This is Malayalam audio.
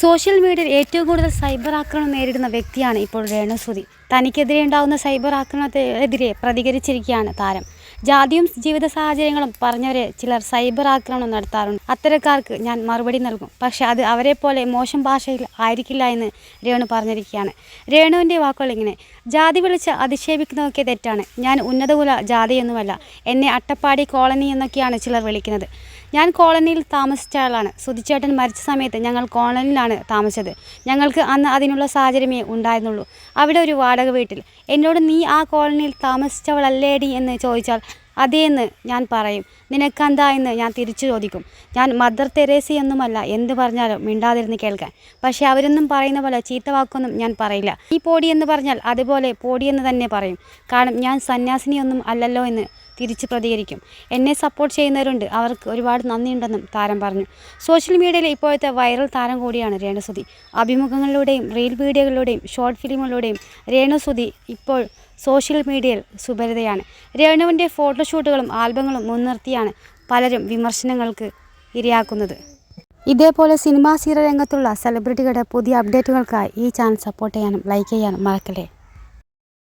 സോഷ്യൽ മീഡിയയിൽ ഏറ്റവും കൂടുതൽ സൈബർ ആക്രമണം നേരിടുന്ന വ്യക്തിയാണ് ഇപ്പോൾ രേണുസുതി. തനിക്കെതിരെ ഉണ്ടാകുന്ന സൈബർ ആക്രമണത്തെ എതിരെ പ്രതികരിച്ചിരിക്കുകയാണ് താരം. ജാതിയും ജീവിത സാഹചര്യങ്ങളും പറഞ്ഞവരെ ചിലർ സൈബർ ആക്രമണം നടത്താറുണ്ട്. അത്തരക്കാർക്ക് ഞാൻ മറുപടി നൽകും. പക്ഷേ അത് അവരെ പോലെ മോശം ഭാഷയിൽ ആയിരിക്കില്ല എന്ന് രേണു പറഞ്ഞിരിക്കുകയാണ്. രേണുവിന്റെ വാക്കുകൾ ഇങ്ങനെ ജാതി വിളിച്ച് അധിക്ഷേപിക്കുന്നതൊക്കെ തെറ്റാണ്. ഞാൻ ഉന്നതകുല ജാതിയൊന്നുമല്ല. എന്നെ അട്ടപ്പാടി കോളനി എന്നൊക്കെയാണ് ചിലർ വിളിക്കുന്നത്. ഞാൻ കോളനിയിൽ താമസിച്ച ആളാണ്. സുധിച്ചേട്ടൻ മരിച്ച സമയത്ത് ഞങ്ങൾ കോളനിയിലാണ് താമസിച്ചത്. ഞങ്ങൾക്ക് അന്ന് അതിനുള്ള സാഹചര്യമേ ഉണ്ടായിരുന്നുള്ളൂ. അവിടെ ഒരു വാടക വീട്ടിൽ. എന്നോട് നീ ആ കോളനിയിൽ താമസിച്ചവളല്ലേടി എന്ന് ചോദിച്ചാൽ അതേന്ന് ഞാൻ പറയും. നിനക്കെന്താ എന്ന് ഞാൻ തിരിച്ചു ചോദിക്കും. ഞാൻ മദർ തെരേസയൊന്നുമല്ല എന്ത് പറഞ്ഞാലും മിണ്ടാതിരുന്ന് കേൾക്കാൻ. പക്ഷേ അവരൊന്നും പറയുന്ന പോലെ ചീത്ത വാക്കൊന്നും ഞാൻ പറയില്ല. ഈ പോടി എന്ന് പറഞ്ഞാൽ അതുപോലെ പോടി എന്ന് തന്നെ പറയും. കാരണം ഞാൻ സന്യാസിനിയൊന്നും അല്ലല്ലോ എന്ന് തിരിച്ച് പ്രതികരിക്കും. എന്നെ സപ്പോർട്ട് ചെയ്യുന്നവരുണ്ട്. അവർക്ക് ഒരുപാട് നന്ദിയുണ്ടെന്നും താരം പറഞ്ഞു. സോഷ്യൽ മീഡിയയിൽ ഇപ്പോഴത്തെ വൈറൽ താരം കൂടിയാണ് രേണുസുതി. അഭിമുഖങ്ങളിലൂടെയും റീൽ വീഡിയോകളിലൂടെയും ഷോർട്ട് ഫിലിമുകളിലൂടെയും രേണുസുതി ഇപ്പോൾ സോഷ്യൽ മീഡിയയിൽ സുപരിതയാണ് രേണുവിന്റെ ഫോട്ടോഷൂട്ടുകളും ആൽബങ്ങളും മുൻനിർത്തിയാണ് പലരും വിമർശനങ്ങൾക്ക് ഇരയാക്കുന്നത്. ഇതേപോലെ സിനിമാ സീരിയൽ രംഗത്തുള്ള സെലിബ്രിറ്റികളുടെ പുതിയ അപ്ഡേറ്റുകൾക്കായി ഈ ചാനൽ സപ്പോർട്ട് ചെയ്യാനും ലൈക്ക് ചെയ്യാനും മറക്കല്ലേ?